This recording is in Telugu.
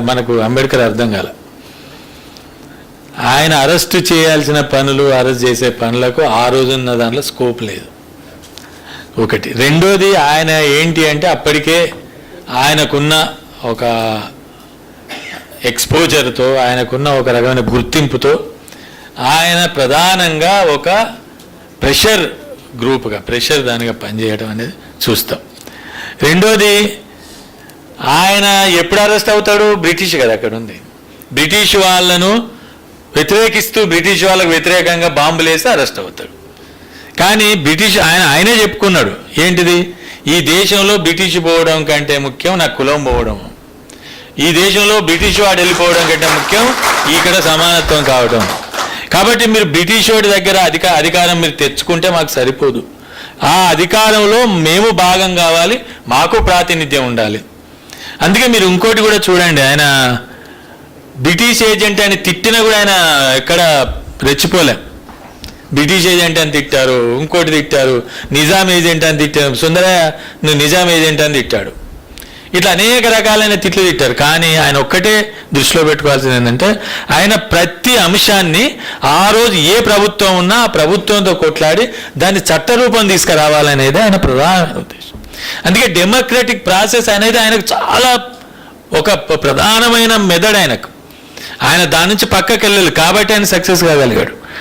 మనకు అంబేద్కర్ అర్థం కాల. ఆయన అరెస్ట్ చేయాల్సిన పనులు అరెస్ట్ చేసే పనులకు ఆ రోజున్న దాంట్లో స్కోప్ లేదు. ఒకటి. రెండోది ఆయన ఏంటి అంటే అప్పటికే ఆయనకున్న ఒక ఎక్స్పోజర్తో ఆయనకున్న ఒక రకమైన గుర్తింపుతో ఆయన ప్రధానంగా ఒక ప్రెషర్ గ్రూప్గా ప్రెషర్ దానిగా పనిచేయడం అనేది చూస్తాం. రెండోది ఆయన ఎప్పుడు అరెస్ట్ అవుతాడు? బ్రిటిష్ కదా అక్కడ ఉంది. బ్రిటిష్ వాళ్ళను వ్యతిరేకిస్తూ బ్రిటిష్ వాళ్ళకు వ్యతిరేకంగా బాంబులు వేసి అరెస్ట్ అవుతాడు. కానీ బ్రిటిష్ ఆయన ఆయనే చెప్పుకున్నాడు. ఏంటిది? ఈ దేశంలో బ్రిటిష్ పోవడం కంటే ముఖ్యం నా కులం పోవడం. ఈ దేశంలో బ్రిటిష్ వాడు వెళ్ళిపోవడం కంటే ముఖ్యం ఇక్కడ సమానత్వం కావడం. కాబట్టి మీరు బ్రిటిష్ వాడి దగ్గర అధిక అధికారం మీరు తెచ్చుకుంటే మాకు సరిపోదు. ఆ అధికారంలో మేము భాగం కావాలి మాకు ప్రాతినిధ్యం ఉండాలి. అందుకే మీరు ఇంకోటి కూడా చూడండి ఆయన బ్రిటిష్ ఏజెంట్ అని తిట్టినా కూడా ఆయన ఎక్కడ రెచ్చిపోలే. బ్రిటిష్ ఏజెంట్ అని తిట్టారు ఇంకోటి తిట్టారు నిజాం ఏజెంట్ అని తిట్టారు. సుందరయ్య నువ్వు నిజాం ఏజెంట్ అని తిట్టాడు. ఇట్లా అనేక రకాలైన తిట్లు తిట్టారు. కానీ ఆయన ఒక్కటే దృష్టిలో పెట్టుకోవాల్సింది ఏంటంటే ఆయన ప్రతి అంశాన్ని ఆ రోజు ఏ ప్రభుత్వం ఉన్నా ఆ ప్రభుత్వంతో కొట్లాడి దాన్ని చట్టరూపం తీసుకురావాలనేది ఆయన ప్రధాన ఉద్దేశం. అందుకే డెమోక్రటిక్ ప్రాసెస్ అనేది ఆయనకు చాలా ఒక ప్రధానమైన మెథడ్ ఆయనకు. ఆయన దాని నుంచి పక్కకి వెళ్ళాలి కాబట్టి ఆయన సక్సెస్ కాగలిగాడు.